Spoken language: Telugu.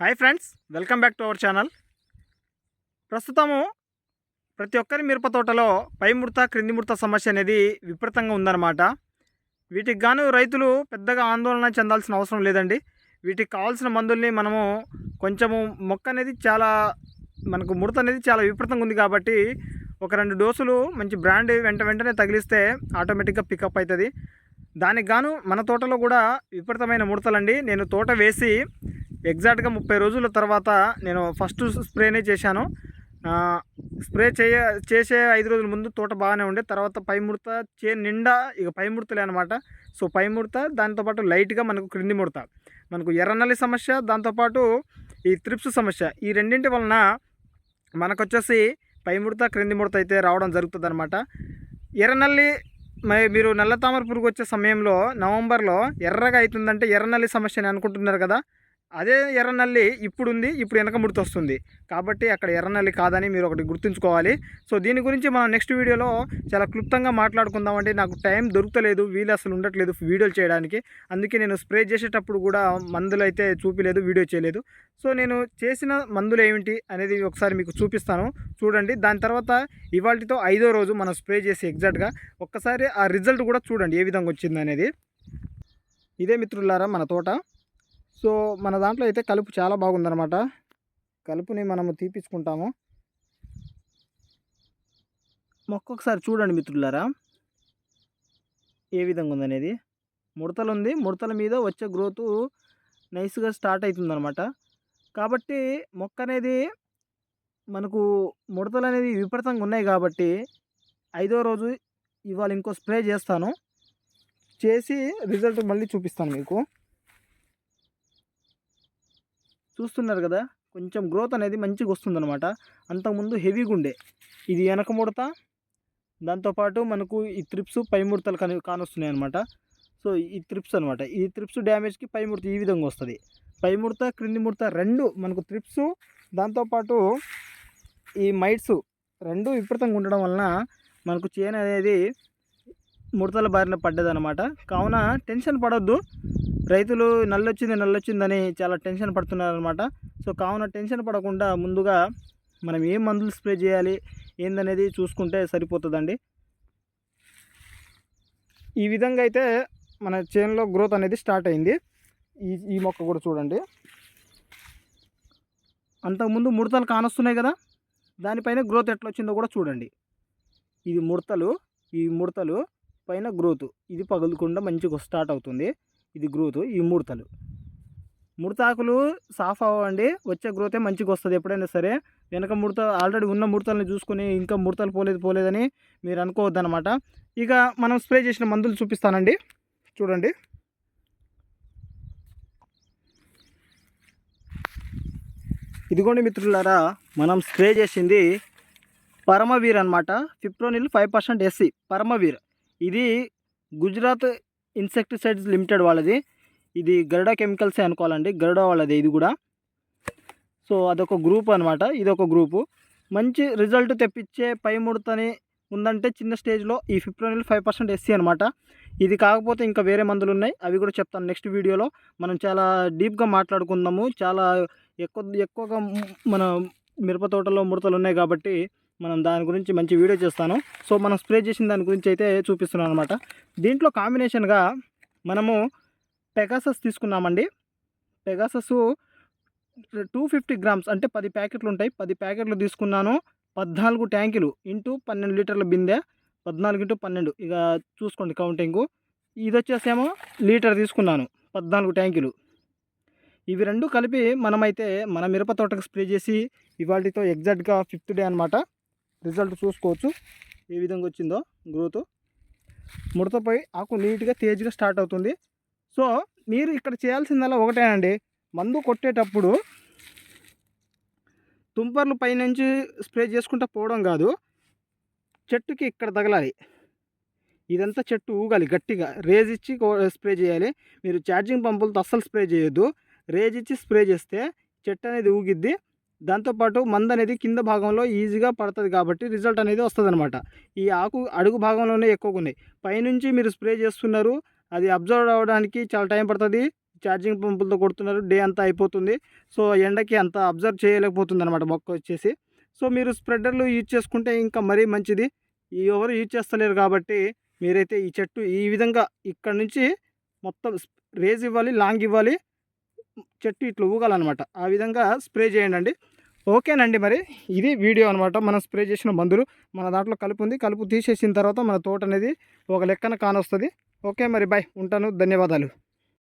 Hi friends welcome back to our channel ప్రస్తుతము ప్రతి ఒక్కరి మిరప తోటలో పై ముడత క్రింది ముడత సమస్య అనేది విపరీతంగా ఉందన్నమాట. వీటికి గాను రైతులు పెద్దగా ఆందోళన చెందాల్సిన అవసరం లేదండి. వీటికి కావాల్సిన మందుల్ని మనము కొంచెము మొక్క అనేది చాలా మనకు ముడత అనేది చాలా విపరీతంగా ఉంది కాబట్టి ఒక రెండు డోసులు మంచి బ్రాండ్ వెంట వెంటనే తగిలిస్తే ఆటోమేటిక్గా పికప్ అవుతుంది. దానికి గాను మన తోటలో కూడా విపరీతమైన ముడతలండి. నేను తోట వేసి ఎగ్జాక్ట్గా ముప్పై రోజుల తర్వాత నేను ఫస్ట్ స్ప్రేనే చేశాను. స్ప్రే చేయ చేసే ఐదు రోజుల ముందు తోట బాగానే ఉండే. తర్వాత పై ముడత చే నిండా ఇక పై ముడతలే అనమాట సో పై ముడత దాంతోపాటు లైట్గా మనకు క్రింది ముడత. మనకు ఎర్రనల్లి సమస్య దాంతోపాటు ఈ త్రిప్స్ సమస్య. ఈ రెండింటి వలన మనకు వచ్చేసి పై ముడత క్రింది ముడత అయితే రావడం జరుగుతుంది అనమాట ఎర్రనల్లి మరి మీరు నల్ల తామర పురుగు వచ్చే సమయంలో నవంబర్లో ఎర్రగా అవుతుందంటే ఎర్రనల్లి సమస్య అని అనుకుంటున్నారు కదా. అదే ఎర్రనల్లి ఇప్పుడు ఉంది ఇప్పుడు వెనక వస్తుంది. కాబట్టి అక్కడ ఎర్రనల్లి కాదని మీరు ఒకటి గుర్తుంచుకోవాలి. సో దీని గురించి మనం నెక్స్ట్ వీడియోలో చాలా క్లుప్తంగా మాట్లాడుకుందామంటే నాకు టైం దొరుకుతలేదు వీలు అసలు ఉండట్లేదు వీడియోలు చేయడానికి. అందుకే నేను స్ప్రే చేసేటప్పుడు కూడా మందులు అయితే చూపిలేదు వీడియో చేయలేదు. సో నేను చేసిన మందులు ఏమిటి అనేది ఒకసారి మీకు చూపిస్తాను. చూడండి దాని తర్వాత ఇవాళతో ఐదో రోజు మనం స్ప్రే చేసి ఎగ్జాక్ట్గా ఒక్కసారి ఆ రిజల్ట్ కూడా చూడండి ఏ విధంగా వచ్చింది అనేది ఇదే మిత్రులారా మన తోట. సో మన దాంట్లో అయితే కలుపు చాలా బాగుందనమాట కలుపుని మనము తీపించుకుంటాము మొక్క ఒకసారి చూడండి మిత్రులారా. ఏ విధంగా ఉందనేది. ముడతలు ఉంది ముడతల మీద వచ్చే గ్రోత్ నైస్గా స్టార్ట్ అవుతుందనమాట కాబట్టి మొక్క అనేది మనకు ముడతలు అనేది విపరీతంగా ఉన్నాయి కాబట్టి ఐదో రోజు ఇవాళ ఇంకో స్ప్రే చేస్తాను. చేసి రిజల్ట్ మళ్ళీ చూపిస్తాను మీకు. చూస్తున్నారు కదా కొంచెం గ్రోత్ అనేది మంచిగా వస్తుందన్నమాట. అంతకుముందు హెవీగా ఉండే. ఇది వెనక ముడత దాంతోపాటు మనకు ఈ త్రిప్స్ పై ముడతలు కని కానొస్తున్నాయి అనమాట సో ఈ త్రిప్స్ అనమాట ఈ త్రిప్స్ డ్యామేజ్కి పై ముడత ఈ విధంగా వస్తుంది. పై ముడత క్రింది ముడత రెండు మనకు త్రిప్స్ దాంతోపాటు ఈ మైట్స్ రెండు విపరీతంగా ఉండడం వలన మనకు చేను అనేది ముడతల బారిన పడ్డదనమాట కావున టెన్షన్ పడొద్దు. రైతులు నల్లొచ్చింది నల్లొచ్చిందని చాలా టెన్షన్ పడుతున్నారనమాట సో కావున టెన్షన్ పడకుండా ముందుగా మనం ఏం మందులు స్ప్రే చేయాలి ఏందనేది చూసుకుంటే సరిపోతుందండి. ఈ విధంగా అయితే మన చేనులో గ్రోత్ అనేది స్టార్ట్ అయింది. ఈ ఈ మొక్క కూడా చూడండి. అంతకుముందు ముడతలు కానొస్తున్నాయి కదా దానిపైన గ్రోత్ ఎట్లా వచ్చిందో కూడా చూడండి. ఇది ముడతలు ఈ ముడతలు పైన గ్రోత్ ఇది పగులకుండా మంచిగా స్టార్ట్ అవుతుంది. ఇది గ్రోత్ ఈ ముడతలు. ముడతాకులు సాఫ్ అవ్వండి వచ్చే గ్రోతే మంచిగా వస్తుంది ఎప్పుడైనా సరే. వెనక ముడత ఆల్రెడీ ఉన్న ముడతల్ని చూసుకొని ఇంకా ముడతలు పోలేదు పోలేదని మీరు అనుకోవద్దనమాట ఇక మనం స్ప్రే చేసిన మందులు చూపిస్తానండి. చూడండి. ఇదిగోండి మిత్రులారా మనం స్ప్రే చేసింది పరమవీర్ అనమాట fipronil five percent SC Paramveer. ఇది గుజరాత్ ఇన్సెక్టిసైడ్స్ లిమిటెడ్ వాళ్ళది. ఇది గరుడ కెమికల్సే అనుకోవాలండి. గరుడ వాళ్ళది ఇది కూడా. సో అదొక గ్రూప్ అనమాట ఇది ఒక గ్రూపు. మంచి రిజల్ట్ తెప్పించే పై ముడతని ఉందంటే చిన్న స్టేజ్లో ఈ ఫిప్రోనిల్ ఫైవ్ పర్సెంట్ ఎస్సీ అనమాట ఇది కాకపోతే ఇంకా వేరే మందులు ఉన్నాయి అవి కూడా చెప్తాను నెక్స్ట్ వీడియోలో. మనం చాలా డీప్గా మాట్లాడుకుందాము. చాలా ఎక్కువ ఎక్కువగా మన మిరప తోటలో ముడతలు ఉన్నాయి కాబట్టి మనం దాని గురించి మంచి వీడియో చేస్తాను. సో మనం స్ప్రే చేసిన దాని గురించి అయితే చూపిస్తున్నాను అనమాట దీంట్లో కాంబినేషన్గా మనము పెగాసస్ తీసుకున్నామండి. పెగాసస్ టూ ఫిఫ్టీ గ్రామ్స్ అంటే పది ప్యాకెట్లు ఉంటాయి. పది ప్యాకెట్లు తీసుకున్నాను. పద్నాలుగు ట్యాంకులు ఇంటూ పన్నెండు లీటర్ల బిందె. పద్నాలుగు ఇంటూ పన్నెండు. ఇక చూసుకోండి కౌంటింగు ఇది వచ్చేసేమో లీటర్ తీసుకున్నాను. పద్నాలుగు ట్యాంకులు. ఇవి రెండు కలిపి మనమైతే మన మిరప తోటకు స్ప్రే చేసి ఇవాటితో ఎగ్జాక్ట్గా ఫిఫ్త్ డే అనమాట రిజల్ట్ చూసుకోవచ్చు ఏ విధంగా వచ్చిందో గ్రోత్. ముడతపై ఆకు నీట్గా తేజ్గా స్టార్ట్ అవుతుంది. సో మీరు ఇక్కడ చేయాల్సిందల్లా ఒకటేనండి మందు కొట్టేటప్పుడు తుంపర్లు పైనుంచి స్ప్రే చేసుకుంటూ పోవడం కాదు. చెట్టుకి ఇక్కడ తగలాలి. ఇదంతా చెట్టు ఊగాలి గట్టిగా. రేజ్ ఇచ్చి కో- స్ప్రే చేయాలి. మీరు ఛార్జింగ్ పంపులతో అస్సలు స్ప్రే చేయొద్దు. రేజ్ ఇచ్చి స్ప్రే చేస్తే చెట్టు అనేది ఊగిద్ది. దాంతోపాటు మంద అనేది కింద భాగంలో ఈజీగా పడుతుంది కాబట్టి రిజల్ట్ అనేది వస్తుంది అనమాట ఈ ఆకు అడుగు భాగంలోనే ఎక్కువగా ఉన్నాయి. పైనుంచి మీరు స్ప్రే చేస్తున్నారు అది అబ్జర్వ్ అవ్వడానికి చాలా టైం పడుతుంది ఛార్జింగ్ పంపులతో కొడుతున్నారు డే అంతా అయిపోతుంది. సో ఎండకి అంత అబ్జర్వ్ చేయలేకపోతుంది అనమాట మొక్క వచ్చేసి. సో మీరు స్ప్రెడర్లు యూజ్ చేసుకుంటే ఇంకా మరీ మంచిది. ఎవరు యూజ్ చేస్తలేరు కాబట్టి మీరైతే ఈ చెట్టు ఈ విధంగా ఇక్కడ నుంచి మొత్తం రేజ్ ఇవ్వాలి లాంగ్ ఇవ్వాలి చెట్టు ఇట్లా ఊగాలన్నమాట. ఆ విధంగా స్ప్రే చేయండి అండి ఓకేనండి మరి. ఇది వీడియో అనమాట మనం స్ప్రే చేసిన మందులు మన దాంట్లో కలుపు ఉంది కలుపు తీసేసిన తర్వాత మన తోట అనేది ఒక లెక్కన కానొస్తుంది. ఓకే మరి బాయ్ ఉంటాను. ధన్యవాదాలు.